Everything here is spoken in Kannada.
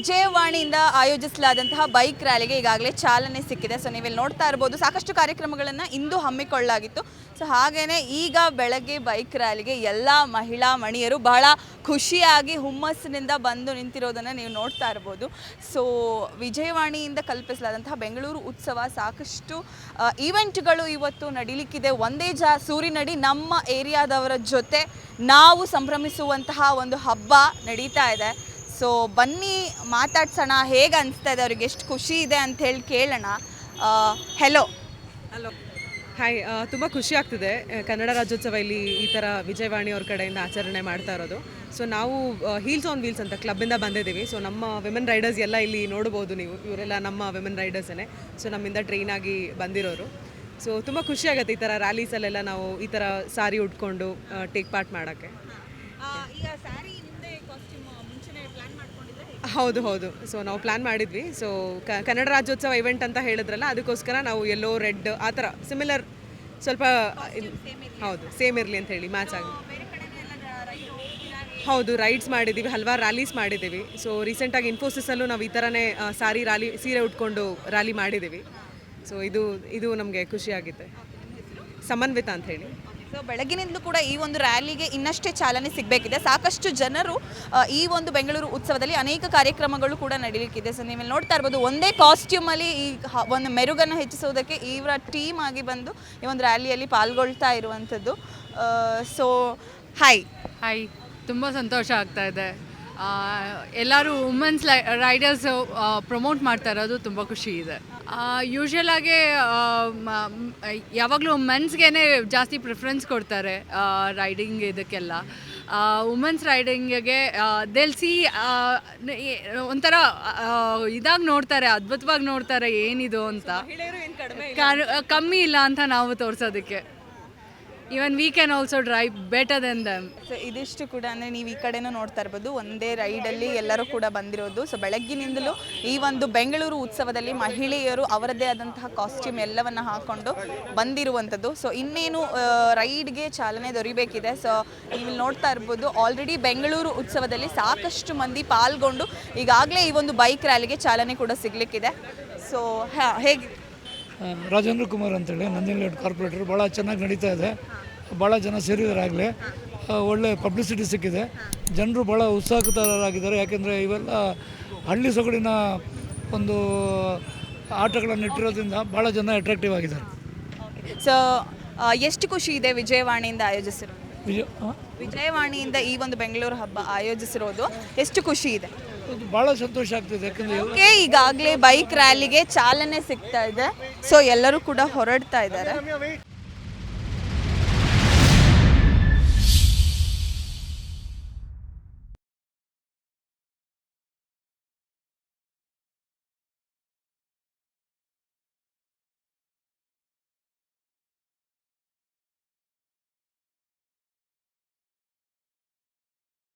ವಿಜಯವಾಣಿಯಿಂದ ಆಯೋಜಿಸಲಾದಂತಹ ಬೈಕ್ ರ್ಯಾಲಿಗೆ ಈಗಾಗಲೇ ಚಾಲನೆ ಸಿಕ್ಕಿದೆ. ಸೊ ನೀವಿಲ್ಲಿ ನೋಡ್ತಾ ಇರ್ಬೋದು, ಸಾಕಷ್ಟು ಕಾರ್ಯಕ್ರಮಗಳನ್ನು ಇಂದು ಹಮ್ಮಿಕೊಳ್ಳಲಾಗಿತ್ತು. ಸೊ ಹಾಗೆಯೇ ಈಗ ಬೆಳಗ್ಗೆ ಬೈಕ್ ರ್ಯಾಲಿಗೆ ಎಲ್ಲ ಮಹಿಳಾ ಮಣಿಯರು ಬಹಳ ಖುಷಿಯಾಗಿ, ಹುಮ್ಮಸ್ಸಿನಿಂದ ಬಂದು ನಿಂತಿರೋದನ್ನು ನೀವು ನೋಡ್ತಾ ಇರ್ಬೋದು. ಸೊ ವಿಜಯವಾಣಿಯಿಂದ ಕಲ್ಪಿಸಲಾದಂತಹ ಬೆಂಗಳೂರು ಉತ್ಸವ ಸಾಕಷ್ಟು ಈವೆಂಟ್ಗಳು ಇವತ್ತು ನಡೀಲಿಕ್ಕಿದೆ. ಒಂದೇ ಜಾ, ಸೂರಿನಡಿ ನಮ್ಮ ಏರಿಯಾದವರ ಜೊತೆ ನಾವು ಸಂಭ್ರಮಿಸುವಂತಹ ಒಂದು ಹಬ್ಬ ನಡೀತಾ ಇದೆ. ಸೊ ಬನ್ನಿ ಮಾತಾಡ್ಸೋಣ ಹೇಗೆ ಅನಿಸ್ತಾ ಇದೆ ಅವ್ರಿಗೆ ಎಷ್ಟು ಖುಷಿ ಇದೆ ಅಂತ ಹೇಳಿ ಕೇಳೋಣ. ಹೆಲೋ ಹಲೋ ಹಾಯ್ ತುಂಬ ಖುಷಿ ಆಗ್ತಿದೆ. ಕನ್ನಡ ರಾಜ್ಯೋತ್ಸವ ಇಲ್ಲಿ ಈ ಥರ ವಿಜಯವಾಣಿ ಅವ್ರ ಕಡೆಯಿಂದ ಆಚರಣೆ ಮಾಡ್ತಾ ಇರೋದು. ಸೊ ನಾವು ಹೀಲ್ಸ್ ಆನ್ ವೀಲ್ಸ್ ಅಂತ ಕ್ಲಬ್ಬಿಂದ ಬಂದಿದ್ದೀವಿ. ಸೊ ನಮ್ಮ ವಿಮೆನ್ ರೈಡರ್ಸ್ ಎಲ್ಲ ಇಲ್ಲಿ ನೋಡ್ಬೋದು ನೀವು. ಇವರೆಲ್ಲ ನಮ್ಮ ವಿಮೆನ್ ರೈಡರ್ಸೇ ಸೊ ನಮ್ಮಿಂದ ಟ್ರೈನ್ ಆಗಿ ಬಂದಿರೋರು. ಸೊ ತುಂಬ ಖುಷಿ ಆಗುತ್ತೆ ಈ ಥರ ರ್ಯಾಲೀಸಲ್ಲೆಲ್ಲ ನಾವು ಈ ಥರ ಸಾರಿ ಉಟ್ಕೊಂಡು ಟೇಕ್ ಪಾರ್ಟ್ ಮಾಡೋಕ್ಕೆ. ಈಗ ಸ್ಯಾರಿ ನಿಮ್ಮದೇ ಕಾಸ್ಟ್ಯೂಮ್ ಮುಂಚೆನೇ ಪ್ಲಾನ್ ಮಾಡ್ಕೊಂಡಿದ್ರೆ ಹೌದು ಹೌದು. ಸೊ ನಾವು ಪ್ಲ್ಯಾನ್ ಮಾಡಿದ್ವಿ. ಸೊ ಕನ್ನಡ ರಾಜ್ಯೋತ್ಸವ ಇವೆಂಟ್ ಅಂತ ಹೇಳಿದ್ರಲ್ಲ ಅದಕ್ಕೋಸ್ಕರ ನಾವು ಎಲ್ಲೋ ರೆಡ್ ಆ ಥರ ಸಿಮಿಲರ್ ಸ್ವಲ್ಪ ಹೌದು ಸೇಮ್ ಇರಲಿ ಅಂತ ಹೇಳಿ ಮ್ಯಾಚ್ ಆಗಿ. ಹೌದು ರೈಡ್ಸ್ ಮಾಡಿದ್ದೀವಿ ಹಲವಾರು ರ್ಯಾಲೀಸ್ ಮಾಡಿದ್ದೀವಿ ಸೊ ರೀಸೆಂಟಾಗಿ ಇನ್ಫೋಸಿಸಲ್ಲೂ ನಾವು ಈ ಥರನೇ ಸಾರಿ ರ್ಯಾಲಿ ಸೀರೆ ಉಟ್ಕೊಂಡು ರ್ಯಾಲಿ ಮಾಡಿದ್ದೀವಿ ಸೊ ಇದು ಇದು ನಮಗೆ ಖುಷಿಯಾಗಿದೆ ಸಮನ್ವಿತ ಅಂತ ಹೇಳಿ. ಸೊ ಬೆಳಗಿನಿಂದಲೂ ಕೂಡ ಈ ಒಂದು ರ್ಯಾಲಿಗೆ ಇನ್ನಷ್ಟೇ ಚಾಲನೆ ಸಿಗಬೇಕಿದೆ. ಸಾಕಷ್ಟು ಜನರು ಈ ಒಂದು ಬೆಂಗಳೂರು ಉತ್ಸವದಲ್ಲಿ ಅನೇಕ ಕಾರ್ಯಕ್ರಮಗಳು ಕೂಡ ನಡೀಲಿಕ್ಕಿದೆ. ಸೊ ನೀವು ನೋಡ್ತಾ ಇರ್ಬೋದು, ಒಂದೇ ಕಾಸ್ಟ್ಯೂಮಲ್ಲಿ ಈ ಒಂದು ಮೆರುಗನ್ನು ಹೆಚ್ಚಿಸುವುದಕ್ಕೆ ಇವರ ಟೀಮ್ ಆಗಿ ಬಂದು ಈ ಒಂದು ರ್ಯಾಲಿಯಲ್ಲಿ ಪಾಲ್ಗೊಳ್ತಾ ಇರುವಂಥದ್ದು. ಸೊ ಹಾಯ್ ಹಾಯ್ ತುಂಬ ಸಂತೋಷ ಆಗ್ತಾ ಇದೆ. ಎಲ್ಲರೂ ವುಮೆನ್ಸ್ ರೈಡರ್ಸ್ ಪ್ರಮೋಟ್ ಮಾಡ್ತಾ ಇರೋದು ತುಂಬ ಖುಷಿ ಇದೆ. ಯೂಶ್ವಲ್ ಆಗಿ ಯಾವಾಗಲೂ ಮೆನ್ಸ್ಗೆ ಜಾಸ್ತಿ ಪ್ರಿಫರೆನ್ಸ್ ಕೊಡ್ತಾರೆ ರೈಡಿಂಗ್ ಇದಕ್ಕೆಲ್ಲ. ವುಮೆನ್ಸ್ ರೈಡಿಂಗ್ಗೆ ದೆಲ್ಸಿ ಒಂಥರ ಇದಾಗಿ ನೋಡ್ತಾರೆ ಅದ್ಭುತವಾಗಿ ನೋಡ್ತಾರೆ ಏನಿದು ಅಂತ. ಕಮ್ಮಿ ಇಲ್ಲ ಅಂತ ನಾವು ತೋರಿಸೋದಕ್ಕೆ. Even we can also drive better then them so ಇದಿಷ್ಟು ಕೂಡ ಅಂದರೆ ನೀವು ಈ ಕಡೆನೂ ನೋಡ್ತಾ ಇರ್ಬೋದು. ಒಂದೇ ರೈಡಲ್ಲಿ ಎಲ್ಲರೂ ಕೂಡ ಬಂದಿರೋದು. ಸೊ ಬೆಳಗ್ಗಿನಿಂದಲೂ ಈ ಒಂದು ಬೆಂಗಳೂರು ಉತ್ಸವದಲ್ಲಿ ಮಹಿಳೆಯರು ಅವರದ್ದೇ ಆದಂತಹ ಕಾಸ್ಟ್ಯೂಮ್ ಎಲ್ಲವನ್ನು ಹಾಕೊಂಡು ಬಂದಿರುವಂಥದ್ದು. ಸೊ ಇನ್ನೇನು ರೈಡ್ಗೆ ಚಾಲನೆ ದೊರಿಬೇಕಿದೆ. ಸೊ ನೀವು ನೋಡ್ತಾ ಇರ್ಬೋದು ಆಲ್ರೆಡಿ ಬೆಂಗಳೂರು ಉತ್ಸವದಲ್ಲಿ ಸಾಕಷ್ಟು ಮಂದಿ ಪಾಲ್ಗೊಂಡು ಈಗಾಗಲೇ ಈ ಒಂದು ಬೈಕ್ ರ್ಯಾಲಿಗೆ ಚಾಲನೆ ಕೂಡ ಸಿಗಲಿಕ್ಕಿದೆ. ಸೊ ಹೇಗೆ? ಆ, ರಾಜೇಂದ್ರ ಕುಮಾರ್ ಅಂತೇಳಿ ನಂದಿನಿಲೇಟ್ ಕಾರ್ಪೊರೇಟರ್. ಭಾಳ ಚೆನ್ನಾಗಿ ನಡೀತಾ ಇದೆ. ಭಾಳ ಜನ ಸೇರಿದ್ದಾರೆ ಆಗಲೇ ಒಳ್ಳೆ ಪಬ್ಲಿಸಿಟಿ ಸಿಕ್ಕಿದೆ. ಜನರು ಭಾಳ ಉತ್ಸಾಹಿತರಾಗಿದ್ದಾರೆ ಯಾಕೆಂದರೆ ಇವೆಲ್ಲ ಹಳ್ಳಿ ಸೊಗಡಿನ ಒಂದು ಆಟಗಳನ್ನು ಇಟ್ಟಿರೋದ್ರಿಂದ ಭಾಳ ಜನ ಅಟ್ರಾಕ್ಟಿವ್ ಆಗಿದ್ದಾರೆ. ಸೊ ಎಷ್ಟು ಖುಷಿ ಇದೆ ವಿಜಯವಾಣಿಯಿಂದ ಆಯೋಜಿಸಿರೋ ವಿಜಯ? ವಿಜಯವಾಣಿಯಿಂದ ಈ ಒಂದು ಬೆಂಗಳೂರು ಹಬ್ಬ ಆಯೋಜಿಸಿರೋದು ಎಷ್ಟು ಖುಷಿ ಇದೆ? ಭಾಳ ಸಂತೋಷ ಆಗ್ತಿದೆ. ಯಾಕಂದ್ರೆ ಈಗಾಗಲೇ ಬೈಕ್ ರ್ಯಾಲಿಗೆ ಚಾಲನೆ ಸಿಗ್ತಾ ಇದೆ. ಸೊ ಎಲ್ಲರೂ ಕೂಡ ಹೊರಡ್ತಾ ಇದ್ದಾರೆ.